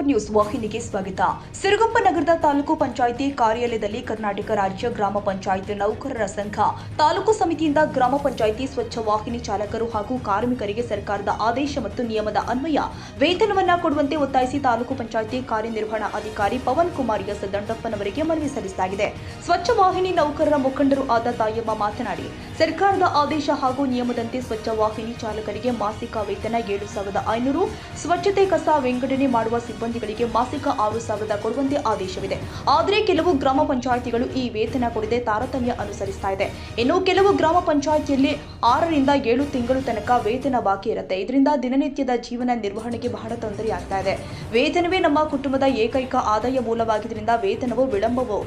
Four news ವಾಹಿನಿಗೆ ಸ್ವಾಗತ. ಸಿರುಗುಪ್ಪ ನಗರದ ತಾಲೂಕು ಪಂಚಾಯಿತಿ ಕಾರ್ಯಾಲಯದಲ್ಲಿ ಕರ್ನಾಟಕ ರಾಜ್ಯ ಗ್ರಾಮ ಪಂಚಾಯಿತಿ ನೌಕರರ ಸಂಘ, ತಾಲೂಕು ಸಮಿತಿಯಿಂದ ಗ್ರಾಮ ಪಂಚಾಯಿತಿ ಸ್ವಚ್ಛ ವಾಹಿನಿ ಚಾಲಕರು ಹಾಗೂ ಕಾರ್ಮಿಕರಿಗೆ ಸರ್ಕಾರದ ಆದೇಶ ಮತ್ತು ನಿಯಮದ ಅನ್ವಯ, ವೇತನವನ್ನ ಕೊಡುವಂತೆ ಒತ್ತಾಯಿಸಿ ತಾಲೂಕು ಪಂಚಾಯಿತಿ ಕಾರ್ಯನಿರ್ವಹಣಾ ಅಧಿಕಾರಿ ಪವನ್ ಕುಮಾರ್ ಎಸ್ ದಂಡಪ್ಪನವರಿಗೆ ಮನವಿ ಸಲ್ಲಿಸಲಾಗಿದೆ. ಸ್ವಚ್ಛ ವಾಹಿನಿ ನೌಕರರ ಮುಖಂಡರು ಆದ ತಾಯಮ್ಮ ಮಾತನಾಡಿ, ಸರ್ಕಾರದ ಆದೇಶ ಹಾಗೂ ನಿಯಮದಂತೆ ಸ್ವಚ್ಛ ವಾಹಿನಿ ಚಾಲಕರಿಗೆ ಮಾಸಿಕ ವೇತನ ಏಳು ಸಾವಿರದ ಐನೂರು, ಸ್ವಚ್ಛತೆ ಕಸ ವಿಂಗಡಣೆ ಮಾಡುವ ಸಿಬ್ಬಂದಿಗಳಿಗೆ ಮಾಸಿಕ ಆರು ಸಾವಿರದ ಕೊಡುವಂತೆ ಆದೇಶವಿದೆ. ಆದರೆ ಕೆಲವು ಗ್ರಾಮ ಪಂಚಾಯಿತಿಗಳು ಈ ವೇತನ ಕೊಡದೆ ತಾರತಮ್ಯ ಅನುಸರಿಸ್ತಾ ಇದೆ. ಇನ್ನು ಕೆಲವು ಗ್ರಾಮ ಪಂಚಾಯಿತಿಯಲ್ಲಿ ಆರರಿಂದ ಏಳು ತಿಂಗಳು ತನಕ ವೇತನ ಬಾಕಿ ಇರುತ್ತೆ. ಇದರಿಂದ ದಿನನಿತ್ಯದ ಜೀವನ ನಿರ್ವಹಣೆಗೆ ಬಹಳ ತೊಂದರೆಯಾಗ್ತಾ ಇದೆ. ವೇತನವೇ ನಮ್ಮ ಕುಟುಂಬದ ಏಕೈಕ ಆದಾಯ ಮೂಲವಾಗಿದ್ದರಿಂದ ವೇತನವು ವಿಳಂಬವು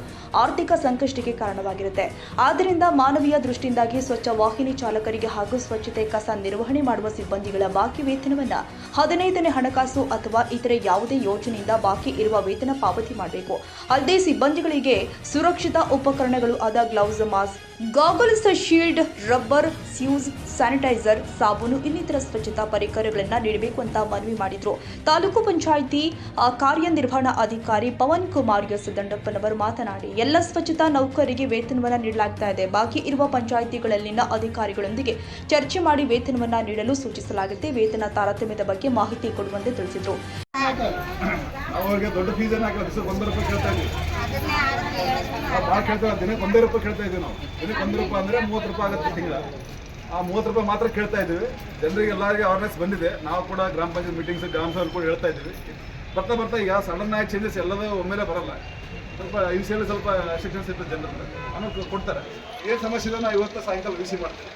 ಆರ್ಥಿಕ ಸಂಕಷ್ಟಕ್ಕೆ ಕಾರಣವಾಗಿರುತ್ತೆ. ಆದ್ದರಿಂದ ಮಾನವೀಯ ದೃಷ್ಟಿಯಿಂದಾಗಿ ಸ್ವಚ್ಛ ವಾಹಿನಿ ಚಾಲಕರಿಗೆ ಹಾಗೂ ಸ್ವಚ್ಛತೆ ಕಸ ನಿರ್ವಹಣೆ ಮಾಡುವ ಸಿಬ್ಬಂದಿಗಳ ಬಾಕಿ ವೇತನವನ್ನ ಹದಿನೈದನೇ ಹಣಕಾಸು ಅಥವಾ ಇತರೆ ಯಾವುದೇ ಯೋಜನೆಯಿಂದ ಬಾಕಿ ಇರುವ ವೇತನ ಪಾವತಿ ಮಾಡಬೇಕು. ಅಲ್ಲದೆ ಸಿಬ್ಬಂದಿಗಳಿಗೆ ಸುರಕ್ಷಿತ ಉಪಕರಣಗಳು ಆದ gloves, mask, goggles, shield, rubber, shoes, sanitizer, ಸಾಬೂನು, ಇನ್ನಿತರ ಸ್ವಚ್ಛತಾ ಪರಿಕರಗಳನ್ನು ನೀಡಬೇಕು ಅಂತ ಮನವಿ ಮಾಡಿದ್ರು. ತಾಲೂಕು ಪಂಚಾಯಿತಿ ಕಾರ್ಯನಿರ್ವಹಣಾ ಅಧಿಕಾರಿ ಪವನ್ ಕುಮಾರ್ ಎಸ್. ದಂಡಪ್ಪನವರು ಮಾತನಾಡಿ, ಎಲ್ಲ ಸ್ವಚ್ಛತಾ ನೌಕರರಿಗೆ ವೇತನವನ್ನು ನೀಡಲಾಗ್ತಾ ಇದೆ. ಬಾಕಿ ಇರುವ ಪಂಚಾಯಿತಿಗಳಲ್ಲಿನ ಅಧಿಕಾರಿಗಳೊಂದಿಗೆ ಚರ್ಚೆ ಮಾಡಿ ವೇತನವನ್ನ ನೀಡಲು ಸೂಚಿಸಲಾಗುತ್ತೆ. ವೇತನ ತಾರತಮ್ಯದ ಬಗ್ಗೆ ಮಾಹಿತಿ ಕೊಡುವಂತೆ ತಿಳಿಸಿದರು. ಅವ್ರಿಗೆ ದೊಡ್ಡ ಫೀಸ್ ಏನು ಹಾಕಲ್ಲ ದಿವಸಕ್ಕೆ ಒಂದೇ ರೂಪಾಯಿ ಕೇಳ್ತಾ ಇದ್ದೀವಿ. ನಾವು ಭಾಳ ಕೇಳ್ತಾ ದಿನಕ್ಕೆ ಒಂದೇ ರೂಪಾಯಿ ಕೇಳ್ತಾ ಇದ್ದೀವಿ ನಾವು. ದಿನಕ್ಕೆ ಒಂದು ರೂಪಾಯಿ ಅಂದರೆ ಮೂವತ್ತು ರೂಪಾಯಿ ಆಗುತ್ತೆ ತಿಂಗಳ. ಆ ಮೂವತ್ತು ರೂಪಾಯಿ ಮಾತ್ರ ಕೇಳ್ತಾ ಇದ್ದೀವಿ. ಜನರಿಗೆ ಎಲ್ಲರಿಗೆ ಅವೇರ್ನೆಸ್ ಬಂದಿದೆ. ನಾವು ಕೂಡ ಗ್ರಾಮ ಪಂಚಾಯತ್ ಮೀಟಿಂಗ್ಸ್ ಗ್ರಾಮ ಸಭೆ ಕೂಡ ಹೇಳ್ತಾ ಇದ್ದೀವಿ. ಬರ್ತಾ ಬರ್ತಾ ಈಗ ಸಡನ್ ಆಗಿ ಚೇಂಜಸ್ ಎಲ್ಲದೂ ಒಮ್ಮೆಲೆ ಬರಲ್ಲ. ಸ್ವಲ್ಪ ಇನಿಷಿಯಲಿ ಸ್ವಲ್ಪ ರೆಸ್ಟ್ರಿಕ್ಷನ್ಸ್ ಇರ್ತದೆ ಜನರ ಅನ್ನೋ ಕೊಡ್ತಾರೆ. ಏನು ಸಮಸ್ಯೆ ಇದೆ ನಾವು ಇವತ್ತು ಸಾಯಂಕಾಲ ವಿಸಿ ಮಾಡ್ತೀವಿ.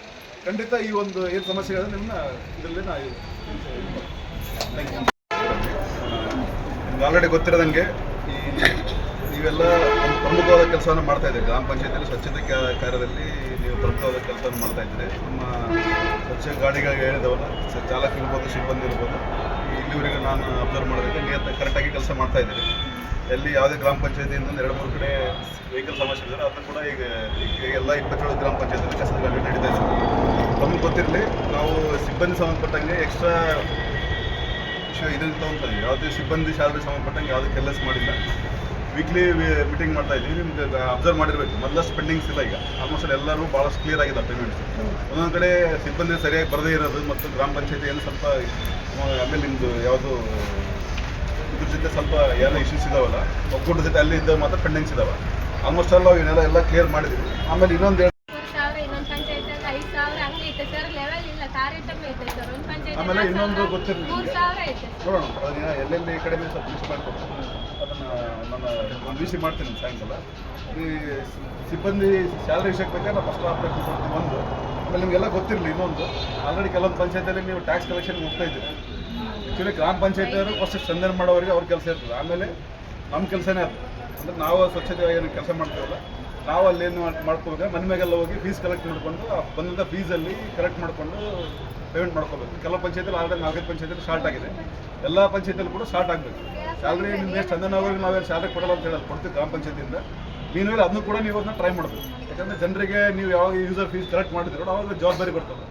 ಖಂಡಿತ ಈ ಒಂದು ಏನು ಸಮಸ್ಯೆ ಇದೆ ನಿಮ್ಮನ್ನ ಇದರಲ್ಲಿ ನಾವು ಥ್ಯಾಂಕ್ ಯು ನಿಮ್ಗೆ ಆಲ್ರೆಡಿ ಗೊತ್ತಿರೋದಂಗೆ ಈ ನೀವೆಲ್ಲ ಒಂದು ಪ್ರಮುಖವಾದ ಕೆಲಸವನ್ನು ಮಾಡ್ತಾ ಇದ್ದೀರಿ. ಗ್ರಾಮ ಪಂಚಾಯತಿಯಲ್ಲಿ ಸ್ವಚ್ಛತೆ ಕಾರ್ಯದಲ್ಲಿ ನೀವು ಪ್ರಮುಖವಾದ ಕೆಲಸವನ್ನು ಮಾಡ್ತಾ ಇದ್ದೀರಿ. ನಮ್ಮ ಸ್ವಚ್ಛ ಗಾಡಿಗಳಿಗೆ ಹೇಳಿದವಲ್ಲ ಚಾಲಕ ಇರ್ಬೋದು, ಸಿಬ್ಬಂದಿ ಇರ್ಬೋದು ಇಲ್ಲಿವರೆಗೂ ನಾನು ಅಬ್ಸರ್ವ್ ಮಾಡೋದಕ್ಕೆ ನಿಯತ ಕರೆಕ್ಟಾಗಿ ಕೆಲಸ ಮಾಡ್ತಾ ಇದ್ದೀರಿ. ಎಲ್ಲಿ ಯಾವುದೇ ಗ್ರಾಮ ಪಂಚಾಯತಿಯಿಂದ ಎರಡು, ಮೂರು ಕಡೆ ವೆಹಿಕಲ್ ಸಮಸ್ಯೆ ಇದ್ದಾರೆ ಅದನ್ನು ಕೂಡ ಈಗ ಎಲ್ಲ ಇಪ್ಪತ್ತೇಳು ಗ್ರಾಮ ಪಂಚಾಯತಿಯಲ್ಲಿ ಕಸದ ಗಾಡಿ ನಡೀತಾ ಇದೆ. ನಮ್ಗೆ ಗೊತ್ತಿರಲಿ, ನಾವು ಸಿಬ್ಬಂದಿ ಸಂಬಂಧಪಟ್ಟಂಗೆ ಎಕ್ಸ್ಟ್ರಾ ತೊಗೊತಾ ಇದೀವಿ ಯಾವುದೇ ಸಿಬ್ಬಂದಿ ಶಾಲೆಗೆ ಸಂಬಂಧಪಟ್ಟಂಗೆ ಯಾವುದೇ ಕೆಲಸ ಮಾಡಿಲ್ಲ. ವೀಕ್ಲಿ ಮೀಟಿಂಗ್ ಮಾಡ್ತಾ ಇದ್ದೀವಿ. ನಿಮ್ಗೆ ಅಬ್ಸರ್ವ್ ಮಾಡಿರಬೇಕು. ಮೊದಲ ಸ್ಪೆಂಡಿಂಗ್ಸ್ ಇಲ್ಲ ಈಗ. ಆಲ್ಮೋಸ್ಟ್ ಎಲ್ಲರೂ ಭಾಳಷ್ಟು ಕ್ಲಿಯರ್ ಆಗಿದೆ ಪೇಮೆಂಟ್ಸ್ ಒಂದೊಂದು ಕಡೆ ಸಿಬ್ಬಂದಿ ಸರಿಯಾಗಿ ಬರದೇ ಇರೋದು ಮತ್ತು ಗ್ರಾಮ ಪಂಚಾಯತಿ ಏನು ಸ್ವಲ್ಪ ಆಮೇಲೆ ನಿಮ್ಮದು ಯಾವುದು, ಇದ್ರ ಜೊತೆ ಸ್ವಲ್ಪ ಏನೋ ಇಶ್ಯೂಸ್ ಇದಾವಲ್ಲ, ಒಕ್ಕೂಟದ ಜೊತೆ ಅಲ್ಲಿ ಇದ್ದಾಗ ಮಾತ್ರ ಪೆಂಡಿಂಗ್ಸ್ ಇದಾವೆ. ಆಲ್ಮೋಸ್ಟ್ ಎಲ್ಲ ಇವನ್ನೆಲ್ಲ ಎಲ್ಲ ಕ್ಲಿಯರ್ ಮಾಡಿದ್ದೀವಿ. ಆಮೇಲೆ ಇನ್ನೊಂದು ಮೂರು ಸಾವಿರ ಇನ್ನೊಂದು ಪಂಚಾಯತ್ ಐದು ಸಾವಿರ ಹಂಗೆ ಸರ್ ಲೆವೆಲ್ ಇಲ್ಲ. ಪಂಚಾಯತ್ ಆಮೇಲೆ ಇನ್ನೊಂದು ಗೊತ್ತಿರಲಿ ನೋಡೋಣ ಅದನ್ನ ಎಲ್ಲೆಲ್ಲಿ ಕಡೆ ಸ್ವಲ್ಪ ಲಿಸ್ಟ್ ಮಾಡ್ಕೊಡ್ತೀನಿ. ಅದನ್ನು ನಾನು ಒಂದು ವಿಷಯ ಮಾಡ್ತೀನಿ ಸಾಯಂಕಾಲ. ಈ ಸಿಬ್ಬಂದಿ ಸ್ಯಾಲ್ರಿ ವಿಷಯಕ್ಕೆ ಬೇಕಾದ್ರೆ ನಾವು ಫಸ್ಟ್ ಆಪ್ರೇಷನ್ ಕೊಡ್ತೀನಿ ಒಂದು. ಆಮೇಲೆ ನಿಮಗೆಲ್ಲ ಗೊತ್ತಿರಲಿ ಇನ್ನೊಂದು. ಆಲ್ರೆಡಿ ಕೆಲವೊಂದು ಪಂಚಾಯತಲ್ಲಿ ನೀವು ಟ್ಯಾಕ್ಸ್ ಕಲೆಕ್ಷನ್ಗೆ ಹೋಗ್ತಾ ಇದ್ದೀರಿ. ಆ್ಯಕ್ಚುಲಿ ಗ್ರಾಮ ಪಂಚಾಯತಿಯವರು ಫಸ್ಟ್ ಸಂಧಾನ ಮಾಡೋರಿಗೆ ಅವ್ರ ಕೆಲಸ ಇರ್ತದೆ. ಆಮೇಲೆ ನಮ್ಮ ಕೆಲಸನೇ ಅದು. ಅಂದರೆ ನಾವು ಸ್ವಚ್ಛತೆ ಏನು ಕೆಲಸ ಮಾಡ್ತೀವಲ್ಲ ನಾವು ಏನು ಮಾಡ್ಕೋಬೇಕು ಮನೆ ಮ್ಯಾಗೆಲ್ಲ ಹೋಗಿ ಫೀಸ್ ಕಲೆಕ್ಟ್ ಮಾಡಿಕೊಂಡು ಬಂದಂಥ ಫೀಸಲ್ಲಿ ಕಲೆಕ್ಟ್ ಮಾಡಿಕೊಂಡು ಪೇಮೆಂಟ್ ಮಾಡ್ಕೋಬೇಕು ಕೆಲವು ಪಂಚಾಯತಿಲಿ ಆಲ್ರೆಡಿ ನಾಲ್ಕೈದು ಪಂಚಾಯತಿಲಿ ಸ್ಟಾರ್ಟ್ ಆಗಿದೆ. ಎಲ್ಲ ಪಂಚಾಯತಿಯಲ್ಲಿ ಕೂಡ ಸ್ಟಾರ್ಟ್ ಆಗಬೇಕು. ಸ್ಯಾಲ್ರಿ ನಿಮ್ಮ ಎಷ್ಟು? ಚಂದನವ್ರಿಗೆ ನಾವೇನು ಸ್ಯಾಲ್ರಿ ಕೊಡಲ್ಲ ಅಂತ ಹೇಳಿ ಕೊಡ್ತೀವಿ ಗ್ರಾಮ ಪಂಚಾಯತಿಯಿಂದ. ನೀನು ಅದನ್ನು ಕೂಡ ನೀವು ಅದನ್ನ ಟ್ರೈ ಮಾಡಬೇಕು. ಯಾಕಂದರೆ ಜನರಿಗೆ ನೀವು ಯಾವಾಗ ಯೂಸರ್ ಫೀಸ್ ಕಲೆಕ್ಟ್ ಮಾಡಿದ್ರು ಅವಾಗ ಜವಾಬ್ದಾರಿ ಬರ್ತದೆ.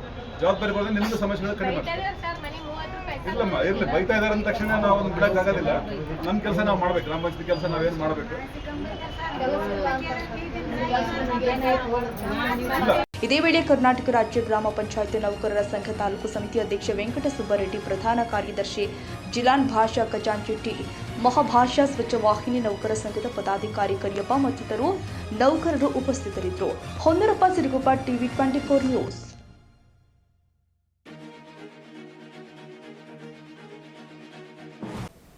ಜವಾಬ್ದಾರಿ ಬರೋದ್ರೆ ನಿಮ್ಮದು ಸಮಸ್ಯೆಗಳು ಕಡಿಮೆ ಆಗ್ತದೆ ಬೈತಾರೆ ಸರ್ ಮನೆ ಮೂವತ್ತು ರೂಪಾಯಿ ಸರ್ ಇಲ್ಲಮ್ಮ ಇರಲಿ, ಬೈತಾ ಇದಾರೆ ಅಂದ ತಕ್ಷಣ ನಾವು ಅದನ್ನ ಬಿಡಕ್ಕಾಗೋದಿಲ್ಲ ನಮ್ಮ ಕೆಲಸ ನಾವು ಮಾಡ್ಬೇಕು ಗ್ರಾಮ ಪಂಚಾಯತಿ ಕೆಲಸ ನಾವೇನು ಮಾಡಬೇಕು? ಇದೇ ವೇಳೆ ಕರ್ನಾಟಕ ರಾಜ್ಯ ಗ್ರಾಮ ಪಂಚಾಯತ್ ನೌಕರರ ಸಂಘ ತಾಲೂಕು ಸಮಿತಿ ಅಧ್ಯಕ್ಷ ವೆಂಕಟ ಸುಬ್ಬರೆಡ್ಡಿ ಪ್ರಧಾನ ಕಾರ್ಯದರ್ಶಿ ಜಿಲಾನ್ ಭಾಷಾ ಖಜಾಂಚಿಟ್ಟಿ ಮಹಾಭಾಷಾ ಸ್ವಚ್ಛ ವಾಹಿನಿ ನೌಕರ ಸಂಘದ ಪದಾಧಿಕಾರಿ ಕರಿಯಪ್ಪ ಮತ್ತಿತರರು ನೌಕರರು ಉಪಸ್ಥಿತರಿದ್ದರು. Honnarappa Siruguppa, TV twenty four news.